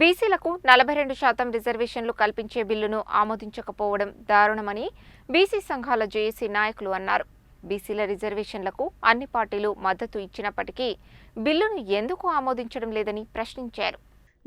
బీసీలకు నలభై రెండు శాతం రిజర్వేషన్లు కల్పించే బిల్లును ఆమోదించకపోవడం దారుణమని బీసీ సంఘాల జేఏసీ నాయకులు అన్నారు. బీసీల రిజర్వేషన్లకు అన్ని పార్టీలు మద్దతు ఇచ్చినప్పటికీ బిల్లును ఎందుకు ఆమోదించడం లేదని ప్రశ్నించారు.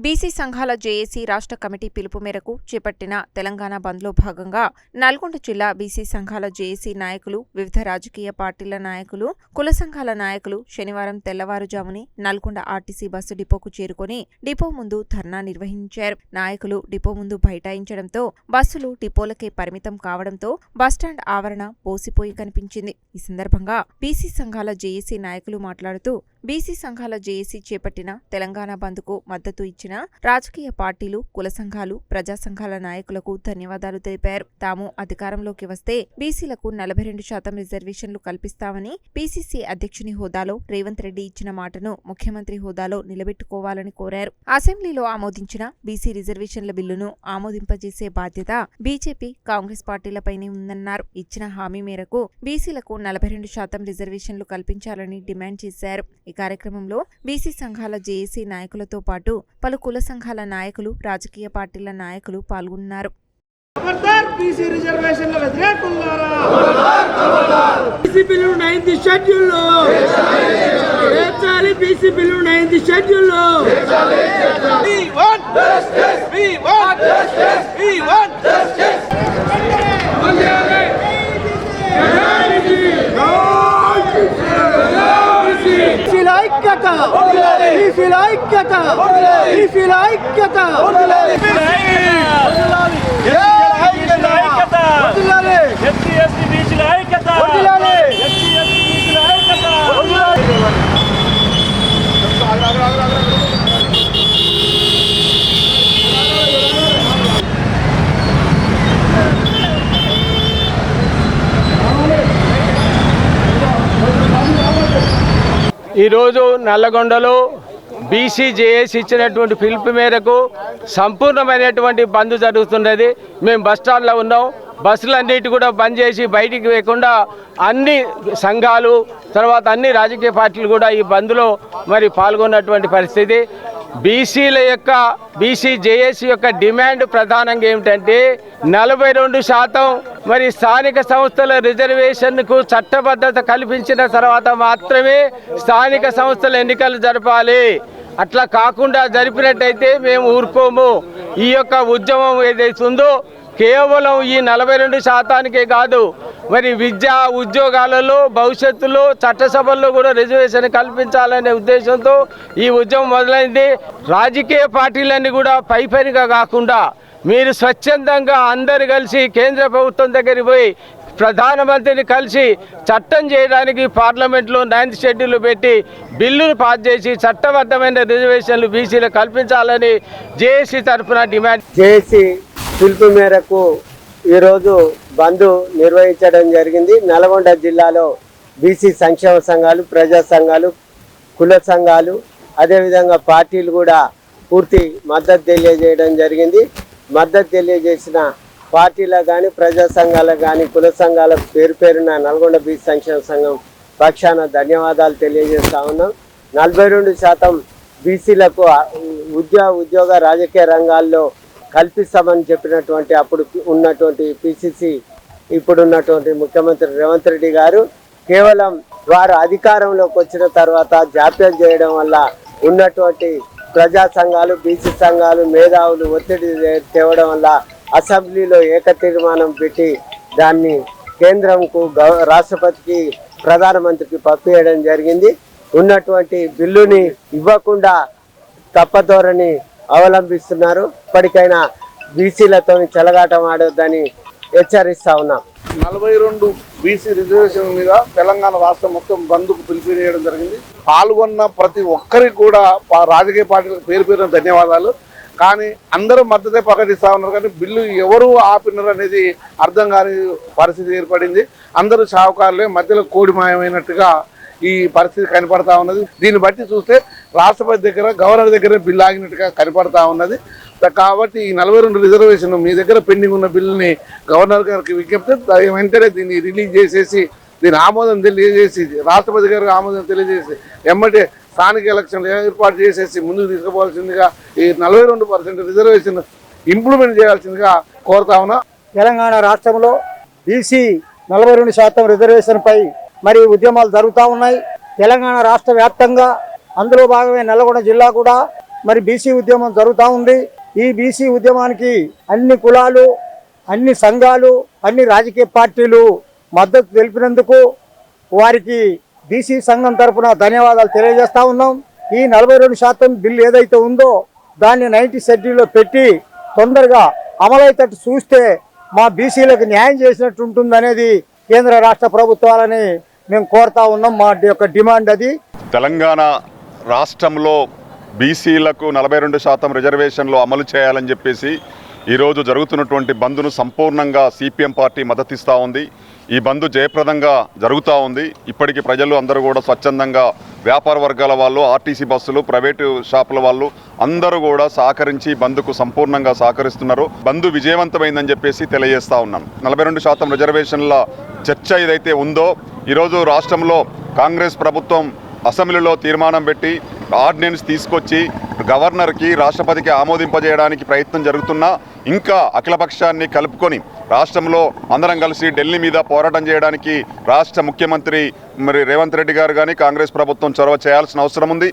బీసీ సంఘాల జేఏసీ రాష్ట్ర కమిటీ పిలుపు మేరకు చేపట్టిన తెలంగాణ బంద్లో భాగంగా నల్గొండ జిల్లా బీసీ సంఘాల జేఏసీ నాయకులు వివిధ రాజకీయ పార్టీల నాయకులు కుల సంఘాల నాయకులు శనివారం తెల్లవారుజాముని నల్గొండ ఆర్టీసీ బస్సు డిపోకు చేరుకొని డిపో ముందు ధర్నా నిర్వహించారు. నాయకులు డిపో ముందు బైఠాయించడంతో బస్సులు డిపోలకే పరిమితం కావడంతో బస్టాండ్ ఆవరణ పోసిపోయి కనిపించింది. ఈ సందర్భంగా బీసీ సంఘాల జేఏసీ నాయకులు మాట్లాడుతూ బీసీ సంఘాల జేఏసీ చేపట్టిన తెలంగాణ బంద్కు మద్దతు ఇచ్చిన రాజకీయ పార్టీలు కుల సంఘాలు ప్రజా సంఘాల నాయకులకు ధన్యవాదాలు తెలిపారు. తాము అధికారంలోకి వస్తే బీసీలకు నలభై రెండు శాతం రిజర్వేషన్లు కల్పిస్తామని పీసీసీ అధ్యక్షుని హోదాలో రేవంత్ రెడ్డి ఇచ్చిన మాటను ముఖ్యమంత్రి హోదాలో నిలబెట్టుకోవాలని కోరారు. అసెంబ్లీలో ఆమోదించిన బీసీ రిజర్వేషన్ల బిల్లును ఆమోదింపజేసే బాధ్యత బీజేపీ కాంగ్రెస్ పార్టీలపైనే ఉందన్నారు. ఇచ్చిన హామీ మేరకు బీసీలకు నలభై రెండు శాతం రిజర్వేషన్లు కల్పించాలని డిమాండ్ చేశారు. ఈ కార్యక్రమంలో బీసీ సంఘాల జేఏసీ నాయకులతో పాటు పలు కుల సంఘాల నాయకులు రాజకీయ పార్టీల నాయకులు పాల్గొన్నారు. ఖబర్దార్ బీసీ రిజర్వేషన్ల వ్యతిరేకులారా బీసీ బిల్లు నైన్త్ షెడ్యూల్ బీసీల ఐక్యత బీసీల ఐక్యత ఈరోజు నల్లగొండలో బీసీజేఏసీ ఇచ్చినటువంటి పిలుపు మేరకు సంపూర్ణమైనటువంటి బంద్ జరుగుతున్నది. మేము బస్ స్టాండ్లో ఉన్నాం. బస్సులన్నిటి కూడా బంద్ చేసి బయటికి వేయకుండా అన్ని సంఘాలు తర్వాత అన్ని రాజకీయ పార్టీలు కూడా ఈ బంద్లో మరి పాల్గొన్నటువంటి పరిస్థితి. బీసీల యొక్క బీసీ జేఏసీ యొక్క డిమాండ్ ప్రధానంగా ఏమిటంటే నలభై రెండు శాతం మరి స్థానిక సంస్థల రిజర్వేషన్కు చట్టబద్ధత కల్పించిన తర్వాత మాత్రమే స్థానిక సంస్థల ఎన్నికలు జరపాలి. అట్లా కాకుండా జరిపినట్టయితే మేము ఊరుకోము. ఈ యొక్క ఉద్యమం ఏదైతే ఉందో కేవలం ఈ నలభై రెండు శాతానికే కాదు మరి విద్య ఉద్యోగాలలో భవిష్యత్తులో చట్టసభల్లో కూడా రిజర్వేషన్ కల్పించాలనే ఉద్దేశంతో ఈ ఉద్యమం మొదలైంది. రాజకీయ పార్టీలన్నీ కూడా పైపరిగా కాకుండా మీరు స్వచ్ఛందంగా అందరు కలిసి కేంద్ర ప్రభుత్వం దగ్గరికి పోయి ప్రధానమంత్రిని కలిసి చట్టం చేయడానికి పార్లమెంట్లో నైన్త్ షెడ్యూల్ పెట్టి బిల్లును పాస్ చేసి చట్టబద్ధమైన రిజర్వేషన్లు బీసీలు కల్పించాలని జేఏసీ తరఫున డిమాండ్ జేఏసీ పిలుపు మేరకు ఈరోజు బంద్ నిర్వహించడం జరిగింది. నల్గొండ జిల్లాలో బీసీ సంక్షేమ సంఘాలు ప్రజా సంఘాలు కుల సంఘాలు అదేవిధంగా పార్టీలు కూడా పూర్తి మద్దతు తెలియజేయడం జరిగింది. మద్దతు తెలియజేసిన పార్టీలో కానీ ప్రజా సంఘాలకు కానీ కుల సంఘాలకు పేరు పేరున నల్గొండ బీచ్ సంక్షేమ సంఘం పక్షాన ధన్యవాదాలు తెలియజేస్తా ఉన్నాం. నలభై రెండు శాతం బీసీలకు ఉద్యోగ ఉద్యోగ రాజకీయ రంగాల్లో కల్పిస్తామని చెప్పినటువంటి అప్పుడు ఉన్నటువంటి పిసిసి ఇప్పుడున్నటువంటి ముఖ్యమంత్రి రేవంత్ రెడ్డి గారు కేవలం వారు అధికారంలోకి వచ్చిన తర్వాత జాప్యం చేయడం వల్ల ఉన్నటువంటి ప్రజా సంఘాలు బీసీ సంఘాలు మేధావులు ఒత్తిడి తేవడం వల్ల అసెంబ్లీలో ఏక తీర్మానం పెట్టి దాన్ని కేంద్రంకు గవ రాష్ట్రపతికి ప్రధానమంత్రికి పంపించడం జరిగింది. ఉన్నటువంటి బిల్లుని ఇవ్వకుండా తప్పధోరణి అవలంబిస్తున్నారు. ఇప్పటికైనా బీసీలతో చెలగాటం ఆడొద్దని హెచ్చరిస్తా ఉన్నాం. నలభై రెండు బీసీ రిజర్వేషన్ మీద తెలంగాణ రాష్ట్రం మొత్తం బంద్కు పిలిపివేయడం జరిగింది. పాల్గొన్న ప్రతి ఒక్కరికి కూడా రాజకీయ పార్టీలకు పేరు పేరున ధన్యవాదాలు. కానీ అందరూ మద్దతే ప్రకటిస్తూ ఉన్నారు కానీ బిల్లు ఎవరు ఆపినారు అనేది అర్థం కాని పరిస్థితి ఏర్పడింది. అందరూ షావుకారులే మధ్యలో కోడి మాయమైనట్టుగా ఈ పరిస్థితి కనపడతా ఉన్నది. దీన్ని బట్టి చూస్తే రాష్ట్రపతి దగ్గర గవర్నర్ దగ్గర బిల్లు ఆగినట్టుగా కనపడతా ఉన్నది. కాబట్టి ఈ నలభై రెండు రిజర్వేషన్ మీ దగ్గర పెండింగ్ ఉన్న బిల్లుని గవర్నర్ గారికి విజ్ఞప్తి వెంటనే దీన్ని రిలీజ్ చేసేసి దీని ఆమోదం తెలియజేసి రాష్ట్రపతి గారికి ఆమోదం తెలియజేసి ఎమ్మటే స్థానిక ఎలక్షన్లు ఏర్పాటు చేసేసి ముందుకు తీసుకుపోవాల్సిందిగా ఈ నలభై రెండు పర్సెంట్ రిజర్వేషన్ ఇంప్లిమెంట్ చేయాల్సిందిగా కోరుతా ఉన్నా. తెలంగాణ రాష్ట్రంలో బీసీ నలభై రెండు శాతం రిజర్వేషన్పై మరి ఉద్యమాలు జరుగుతూ ఉన్నాయి. తెలంగాణ రాష్ట్ర వ్యాప్తంగా అందులో భాగమే నల్లగొండ జిల్లా కూడా మరి బీసీ ఉద్యమం జరుగుతూ ఉంది. ఈ బీసీ ఉద్యమానికి అన్ని కులాలు అన్ని సంఘాలు అన్ని రాజకీయ పార్టీలు మద్దతు తెలిపినందుకు వారికి బీసీ సంఘం తరపున ధన్యవాదాలు తెలియజేస్తా ఉన్నాం. ఈ నలభై రెండు శాతం బిల్లు ఏదైతే ఉందో దాన్ని నైన్టీ షెడ్యూల్లో పెట్టి తొందరగా అమలైతట్టు చూస్తే మా బీసీలకు న్యాయం చేసినట్టు ఉంటుందనేది కేంద్ర రాష్ట్ర ప్రభుత్వాలని మేము కోరుతా ఉన్నాం. మా యొక్క డిమాండ్ అది. తెలంగాణ రాష్ట్రంలో బీసీలకు నలభై రెండు శాతం రిజర్వేషన్లు అమలు చేయాలని చెప్పేసి ఈరోజు జరుగుతున్నటువంటి బంద్ను సంపూర్ణంగా సిపిఎం పార్టీ మద్దతిస్తూ ఉంది. ఈ బంద్ జయప్రదంగా జరుగుతూ ఉంది. ఇప్పటికీ ప్రజలు అందరూ కూడా స్వచ్ఛందంగా వ్యాపార వర్గాల వాళ్ళు ఆర్టీసీ బస్సులు ప్రైవేటు షాపుల వాళ్ళు అందరూ కూడా సహకరించి బంద్కు సంపూర్ణంగా సహకరిస్తున్నారు. బంద్ విజయవంతమైందని చెప్పేసి తెలియజేస్తా ఉన్నాను నలభై రెండు శాతం రిజర్వేషన్ల చర్చ ఏదైతే ఉందో ఈరోజు రాష్ట్రంలో కాంగ్రెస్ ప్రభుత్వం అసెంబ్లీలో తీర్మానం పెట్టి ఆర్డినెన్స్ తీసుకొచ్చి గవర్నర్కి రాష్ట్రపతికి ఆమోదింపజేయడానికి ప్రయత్నం జరుగుతున్నా ఇంకా అఖిలపక్షాన్ని కలుపుకొని రాష్ట్రంలో అందరం కలిసి ఢిల్లీ మీద పోరాటం చేయడానికి రాష్ట్ర ముఖ్యమంత్రి మరి రేవంత్ రెడ్డి గారు కానీ కాంగ్రెస్ ప్రభుత్వం చొరవ చేయాల్సిన అవసరం ఉంది.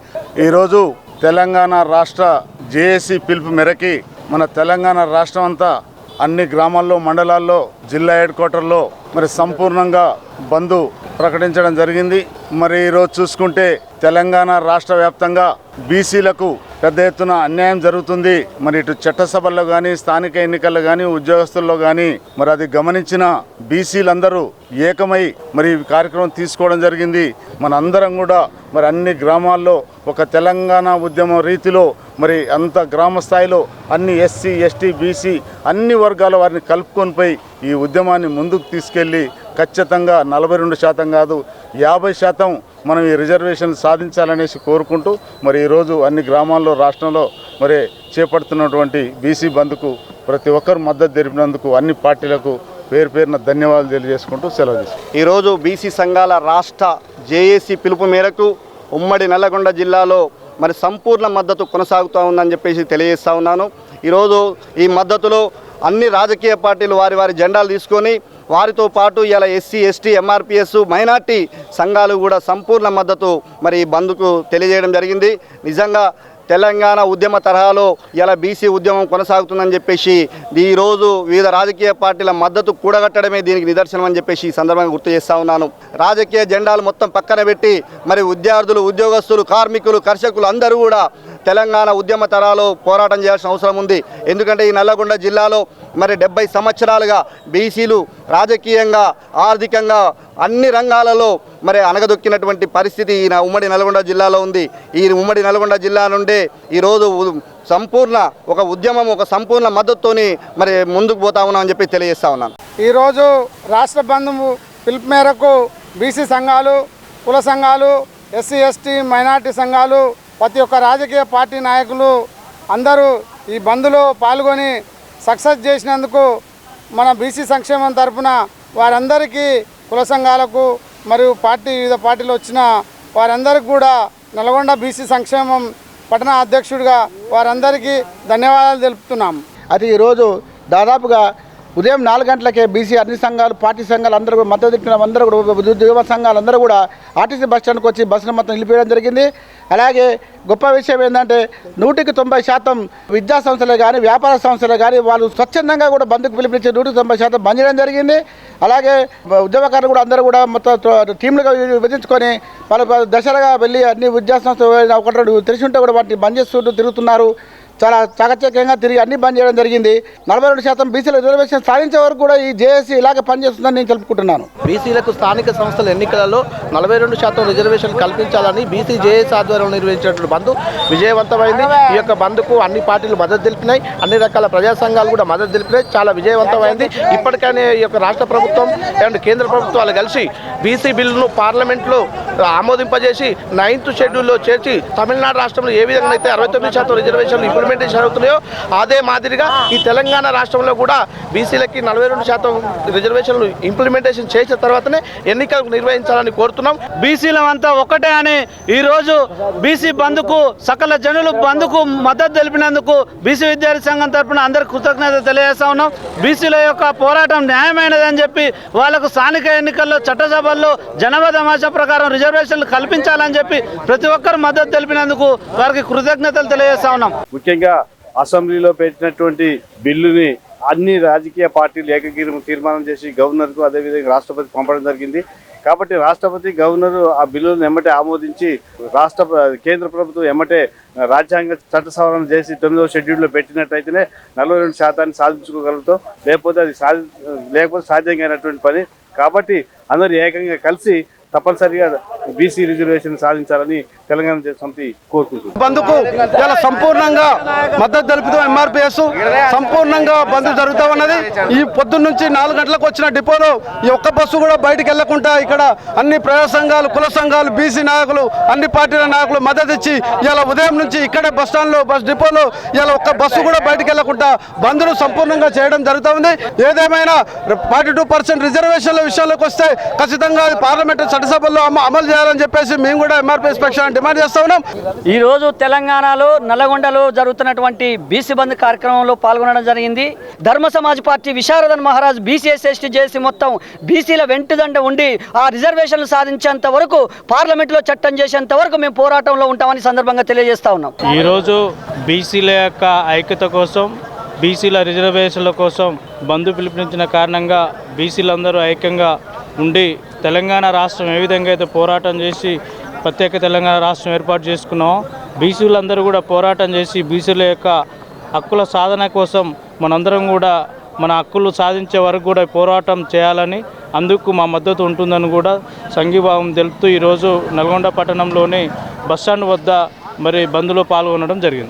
ఈరోజు తెలంగాణ రాష్ట్ర జేఏసీ పిలుపు మేరకి మన తెలంగాణ రాష్ట్రం అంతా అన్ని గ్రామాల్లో మండలాల్లో జిల్లా హెడ్ క్వార్టర్లో మరి సంపూర్ణంగా బంద్ ప్రకటించడం జరిగింది. మరి ఈరోజు చూసుకుంటే తెలంగాణ రాష్ట్ర వ్యాప్తంగా బీసీలకు పెద్ద ఎత్తున అన్యాయం జరుగుతుంది. మరి ఇటు చట్టసభల్లో కానీ స్థానిక ఎన్నికల్లో కానీ ఉద్యోగస్తుల్లో కానీ మరి అది గమనించిన బీసీలందరూ ఏకమై మరి కార్యక్రమం తీసుకోవడం జరిగింది. మన అందరం కూడా మరి అన్ని గ్రామాల్లో ఒక తెలంగాణ ఉద్యమం రీతిలో మరి అంత గ్రామ స్థాయిలో అన్ని ఎస్సీ ఎస్టీ బీసీ అన్ని వర్గాల వారిని కలుపుకొని పోయి ఈ ఉద్యమాన్ని ముందుకు తీసుకెళ్ళి ఖచ్చితంగా నలభై రెండు శాతం కాదు యాభై శాతం మనం ఈ రిజర్వేషన్ సాధించాలనేసి కోరుకుంటూ మరి ఈరోజు అన్ని గ్రామాల్లో రాష్ట్రంలో మరి చేపడుతున్నటువంటి బీసీ బంద్కు ప్రతి ఒక్కరు మద్దతు తెలిపినందుకు అన్ని పార్టీలకు పేరు పేరున ధన్యవాదాలు తెలియజేసుకుంటూ సెలవు తీసుకుంటాం ఈరోజు బీసీ సంఘాల రాష్ట్ర జేఏసీ పిలుపు మేరకు ఉమ్మడి నల్లగొండ జిల్లాలో మరి సంపూర్ణ మద్దతు కొనసాగుతూ ఉందని చెప్పేసి తెలియజేస్తా ఉన్నాను. ఈరోజు ఈ మద్దతులో అన్ని రాజకీయ పార్టీలు వారి వారి జెండాలు తీసుకొని వారితో పాటు ఇలా ఎస్సీ ఎస్టీ ఎంఆర్పిఎస్ మైనార్టీ సంఘాలు కూడా సంపూర్ణ మద్దతు మరి ఈ బంద్కు తెలియజేయడం జరిగింది. నిజంగా తెలంగాణ ఉద్యమ తరహాలో ఇలా బీసీ ఉద్యమం కొనసాగుతుందని చెప్పేసి ఈరోజు వివిధ రాజకీయ పార్టీల మద్దతు కూడగట్టడమే దీనికి నిదర్శనం అని చెప్పేసి ఈ సందర్భంగా గుర్తు చేస్తా ఉన్నాను. రాజకీయ జెండాలు మొత్తం పక్కన పెట్టి మరి విద్యార్థులు ఉద్యోగస్తులు కార్మికులు కర్షకులు అందరూ కూడా తెలంగాణ ఉద్యమ తరాలు పోరాటం చేయాల్సిన అవసరం ఉంది. ఎందుకంటే ఈ నల్లగొండ జిల్లాలో మరి డెబ్బై సంవత్సరాలుగా బీసీలు రాజకీయంగా ఆర్థికంగా అన్ని రంగాలలో మరి అనగదొక్కినటువంటి పరిస్థితి ఈయన ఉమ్మడి నల్గొండ జిల్లాలో ఉంది. ఈ ఉమ్మడి నల్గొండ జిల్లా నుండే ఈరోజు సంపూర్ణ ఒక ఉద్యమం ఒక సంపూర్ణ మద్దతుతోని మరి ముందుకు పోతా ఉన్నామని చెప్పి తెలియజేస్తా ఉన్నాను. ఈరోజు రాష్ట్ర బంధువు పిలుపు మేరకు బీసీ సంఘాలు కుల సంఘాలు ఎస్సీ ఎస్టీ మైనార్టీ సంఘాలు ప్రతి ఒక్క రాజకీయ పార్టీ నాయకులు అందరూ ఈ బంద్లో పాల్గొని సక్సెస్ చేసినందుకు మన బీసీ సంక్షేమం తరఫున వారందరికీ కుల సంఘాలకు మరియు పార్టీ వివిధ పార్టీలు వచ్చిన వారందరికీ కూడా నల్గొండ బీసీ సంక్షేమం పట్టణ అధ్యక్షుడిగా వారందరికీ ధన్యవాదాలు తెలుపుతున్నాం. అది ఈరోజు దాదాపుగా ఉదయం నాలుగు గంటలకే బీసీ అన్ని సంఘాలు పార్టీ సంఘాలు అందరూ కూడా మద్దతు తిట్టిన అందరూ కూడా ఉద్యోగ సంఘాలు అందరూ కూడా ఆర్టీసీ బస్ స్టాండ్కి వచ్చి బస్సును మొత్తం నిలిపేయడం జరిగింది. అలాగే గొప్ప విషయం ఏంటంటే నూటికి తొంభై శాతం విద్యా సంస్థలు కానీ వ్యాపార సంస్థలు కానీ వాళ్ళు స్వచ్ఛందంగా కూడా బంద్కు పిలిపించి నూటికి తొంభై శాతం బంద్ చేయడం జరిగింది. అలాగే ఉద్యోగకారులు కూడా అందరూ కూడా మొత్తం టీంలుగా విభజించుకొని పలు దశలుగా వెళ్ళి అన్ని విద్యా సంస్థలు ఒకటి తెలిసి ఉంటే కూడా వాటిని బంద్ చేస్తుంటూ తిరుగుతున్నారు. చాలా చాకచక్యంగా తిరిగి అన్ని బంద్ చేయడం జరిగింది. నలభై రెండు శాతం బీసీల రిజర్వేషన్ సాధించే వరకు కూడా ఈ జేఏసీ ఇలాగే పనిచేస్తుందని నేను తెలుపుకుంటున్నాను. బీసీలకు స్థానిక సంస్థల ఎన్నికలలో నలభై రెండు శాతం రిజర్వేషన్ కల్పించాలని బీసీ జేఏసీ ఆధ్వర్యంలో నిర్వహించినటువంటి బంద్ విజయవంతమైంది. ఈ యొక్క బంద్కు అన్ని పార్టీలు మద్దతు తెలిపినాయి. అన్ని రకాల ప్రజా సంఘాలు కూడా మద్దతు తెలిపినాయి. చాలా విజయవంతమైంది. ఇప్పటికైనా ఈ యొక్క రాష్ట్ర ప్రభుత్వం అండ్ కేంద్ర ప్రభుత్వాలు కలిసి బీసీ బిల్లును పార్లమెంట్లో ఆమోదింపజేసి నైన్త్ షెడ్యూల్లో చేర్చి తమిళనాడు రాష్ట్రంలో ఏ విధంగా అయితే అరవై తొమ్మిది శాతం రిజర్వేషన్లు ఇంప్లిమెంట్ ఇంప్లిమెంటేషన్ అవుతున్నాయో అదే మాదిరిగా ఈ తెలంగాణ రాష్ట్రంలో కూడా బీసీలకి నలభై రెండు శాతం రిజర్వేషన్లు ఇంప్లిమెంటేషన్ చేసిన తర్వాతనే ఎన్నికలు నిర్వహించాలని కోరుతున్నాం. బీసీలం అంతా ఒకటే అని ఈరోజు బీసీ బంధుకు సకల జనులు బంధుకు మద్దతు తెలిపినందుకు బీసీ విద్యార్థి సంఘం తరపున అందరికి కృతజ్ఞత తెలియజేస్తా ఉన్నాం. బీసీల యొక్క పోరాటం న్యాయమైనదని చెప్పి వాళ్ళకు స్థానిక ఎన్నికల్లో చట్టసభల్లో జనాభా తమాషా ప్రకారం రిజర్వేషన్లు కల్పించాలని చెప్పి ప్రతి ఒక్కరు మద్దతు తెలిపినందుకు వారికి కృతజ్ఞతలు తెలియజేస్తా ఉన్నాం. ముఖ్యంగా అసెంబ్లీలో పెట్టినటువంటి బిల్లుని అన్ని రాజకీయ పార్టీలు ఏకగ్రీవం తీర్మానం చేసి గవర్నర్కు అదేవిధంగా రాష్ట్రపతి పంపడం జరిగింది. కాబట్టి రాష్ట్రపతి గవర్నర్ ఆ బిల్లులను ఎమ్మటే ఆమోదించి రాష్ట్ర కేంద్ర ప్రభుత్వం ఎమ్మటే రాజ్యాంగ చట్ట సవరణ చేసి తొమ్మిదవ షెడ్యూల్లో పెట్టినట్టయితేనే నలభై రెండు శాతాన్ని సాధించుకోగలుగుతాం. లేకపోతే అది సాధి లేకపోతే సాధ్యం కానటువంటి పని. కాబట్టి అందరూ ఏకంగా కలిసి తప్పనిసరిగా బీసీ రిజర్వేషన్ సాధించాలని తెలంగాణ సమితి కోరుకుంటుంది. బంద్కు ఇలా సంపూర్ణంగా మద్దతు తెలుపుతూ ఎంఆర్పిఎస్ సంపూర్ణంగా బంద్ జరుగుతూ ఉన్నది ఈ పొద్దున్న నుంచి నాలుగు గంటలకు వచ్చిన డిపోలో ఈ ఒక్క బస్సు కూడా బయటకు వెళ్ళకుండా ఇక్కడ అన్ని ప్రజా సంఘాలు కుల సంఘాలు బీసీ నాయకులు అన్ని పార్టీల నాయకులు మద్దతు ఇచ్చి ఇలా ఉదయం నుంచి ఇక్కడే బస్ స్టాండ్లో బస్ డిపోలో ఇలా ఒక్క బస్సు కూడా బయటకు వెళ్ళకుండా బంద్ను సంపూర్ణంగా చేయడం జరుగుతూ ఉంది. ఏదేమైనా ఫార్టీ టూ పర్సెంట్ రిజర్వేషన్ల విషయంలోకి వస్తే ఖచ్చితంగా పార్లమెంటు చట్టసభల్లో అమ- అమలు చేయాలని చెప్పేసి మేము కూడా ఎంఆర్పిఎస్ పక్షాన్ని డిమాండ్ చేస్తా ఉన్నాం. ఈ రోజు తెలంగాణలో నల్లగొండలో జరుగుతున్నటువంటి బీసీ బంద్ కార్యక్రమంలో పాల్గొనడం జరిగింది. Dharma Samaj party Visharadan Maharaj BCs ST చేసి మొత్తం బీసీల వెంటుదండ ఉండి ఆ రిజర్వేషన్లు సాధించేంత వరకు పార్లమెంట్లో చట్టం చేసేంత వరకు మేము పోరాటంలో ఉంటామని సందర్భంగా తెలియజేస్తా ఉన్నాం. ఈరోజు బీసీల యొక్క ఐక్యత కోసం బీసీల రిజర్వేషన్ల కోసం బంధు పిలుపునిచ్చిన కారణంగా బీసీలందరూ ఐక్యంగా ఉండి తెలంగాణ రాష్ట్రం ఏ విధంగా అయితే పోరాటం చేసి ప్రత్యేక తెలంగాణ రాష్ట్రం ఏర్పాటు చేసుకున్నామో బీసీలందరూ కూడా పోరాటం చేసి బీసీల యొక్క హక్కుల సాధన కోసం మనందరం కూడా మన హక్కులు సాధించే వరకు కూడా పోరాటం చేయాలని అందుకు మా మద్దతు ఉంటుందని కూడా సంఘీభావం తెలుపుతూ ఈరోజు నల్గొండ పట్టణంలోని బస్టాండ్ వద్ద మరి బంద్లో పాల్గొనడం జరిగింది.